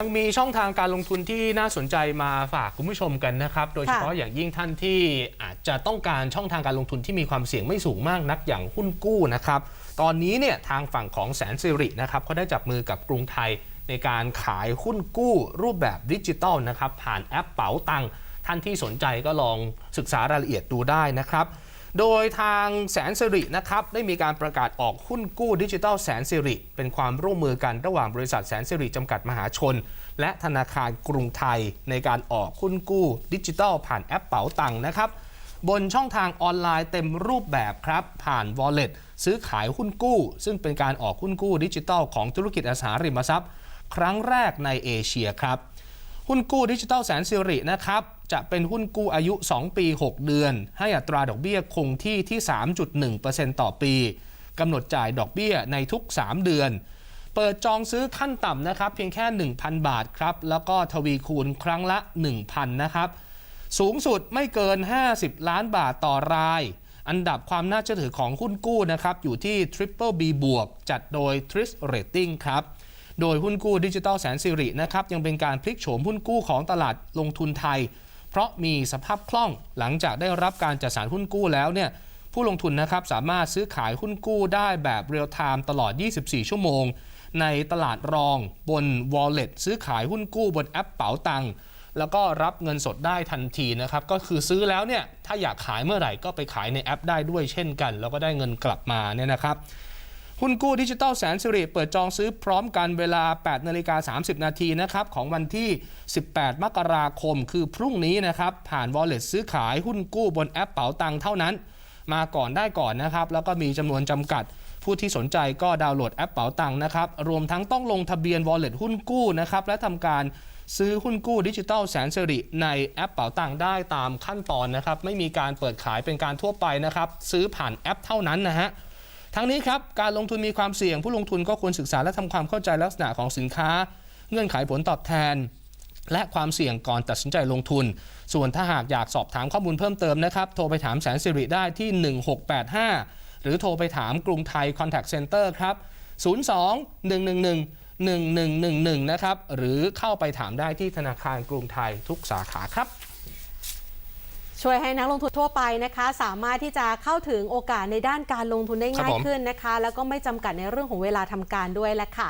ยังมีช่องทางการลงทุนที่น่าสนใจมาฝากคุณผู้ชมกันนะครับ โดยเฉพาะอย่างยิ่งท่านที่อาจจะต้องการช่องทางการลงทุนที่มีความเสี่ยงไม่สูงมากนักอย่างหุ้นกู้นะครับ ตอนนี้เนี่ยทางฝั่งของแสนสิรินะครับเขาได้จับมือกับกรุงไทยในการขายหุ้นกู้รูปแบบดิจิตอลนะครับผ่านแอปเป๋าตังค์ท่านที่สนใจก็ลองศึกษารายละเอียดดูได้นะครับ โดยทางแสนสิรินะครับได้มีการประกาศออกหุ้นกู้ดิจิทัลแสนสิริเป็นความร่วมมือกันระหว่างบริษัทแสนสิริจำกัดมหาชน และธนาคารกรุงไทยในการออกหุ้นกู้ดิจิทัลผ่านแอปเป๋าตังค์นะครับบนช่องทางออนไลน์เต็มรูปแบบครับ ผ่าน Wallet ซื้อขายหุ้นกู้ ซึ่งเป็นการออกหุ้นกู้ดิจิทัลของธุรกิจอสังหาริมทรัพย์ ครั้งแรกในเอเชียครับ หุ้นกู้ดิจิทัลแสนสิรินะครับ จะเป็นหุ้นกู้อายุ 2 ปี 6 เดือน ให้อัตราดอกเบี้ยคงที่ที่ 3.1%ต่อปีกำหนดจ่ายดอกเบี้ยในทุก 3 เดือน เปิดจองซื้อขั้นต่ำนะครับ เพียงแค่ 1,000 บาทครับ แล้วก็ทวีคูณครั้งละ 1,000 นะครับ สูงสุดไม่เกิน 50 ล้านบาทต่อราย อันดับความน่าเชื่อถือของหุ้นกู้นะครับ อยู่ที่ Triple B บวกจัดโดย Tris Rating ครับโดยหุ้นกู้ดิจิทัลแสนสิรินะครับยังเป็นการพลิกโฉมหุ้นกู้ของตลาดลงทุนไทย เพราะมีสภาพคล่องหลังจากได้รับการจัดสรรหุ้นกู้แล้วเนี่ยผู้ลงทุนนะครับสามารถซื้อขายหุ้นกู้ได้แบบเรียลไทม์ตลอด 24 ชั่วโมง ในตลาดรองบน Wallet ซื้อขายหุ้นกู้บนแอปเป๋าตังค์แล้วก็รับเงินสดได้ทันทีนะครับ ก็คือซื้อแล้วเนี่ย ถ้าอยากขายเมื่อไหร่ก็ไปขายในแอปได้ด้วยเช่นกัน แล้วก็ได้เงินกลับมาเนี่ยนะครับ หุ้นกู้ดิจิตอลแสนสิริเปิดจองซื้อพร้อมกันเวลา 8 นาฬิกา 30 นาทีนะครับของวันที่ 18 มกราคม คือพรุ่งนี้นะครับ ผ่าน Wallet ซื้อขายหุ้นกู้บนแอปเป๋าตังเท่านั้น มาก่อนได้ก่อนนะครับ แล้วก็มีจำนวนจำกัด ผู้ที่สนใจก็ดาวน์โหลดแอปเป๋าตังนะครับ รวมทั้งต้องลงทะเบียน Wallet หุ้นกู้นะครับและทำการซื้อหุ้นกู้ดิจิตอลแสนสิริในแอปเป๋าตังได้ตามขั้นตอนนะครับไม่มีการเปิดขายเป็นการทั่วไปนะครับซื้อผ่านแอปเท่านั้นนะฮะ ทั้งนี้ครับการลงทุนมีความเสี่ยง ผู้ลงทุนก็ควรศึกษาและทำความเข้าใจลักษณะของสินค้า เงื่อนไขผลตอบแทน และความเสี่ยงก่อนตัดสินใจลงทุน ส่วนถ้าหากอยากสอบถามข้อมูลเพิ่มเติมนะครับโทรไปถามแสนสิริได้ที่ 1685 หรือโทรไปถามกรุงไทย Contact Center ครับ 02 111 1111 นะครับ หรือเข้าไปถามได้ที่ธนาคารกรุงไทยทุกสาขาครับ ช่วยให้นักลงทุนทั่วไปนะคะ สามารถที่จะเข้าถึงโอกาสในด้านการลงทุนได้ครับง่ายผมขึ้นนะคะ แล้วก็ไม่จำกัดในเรื่องของเวลาทำการด้วยแหละค่ะ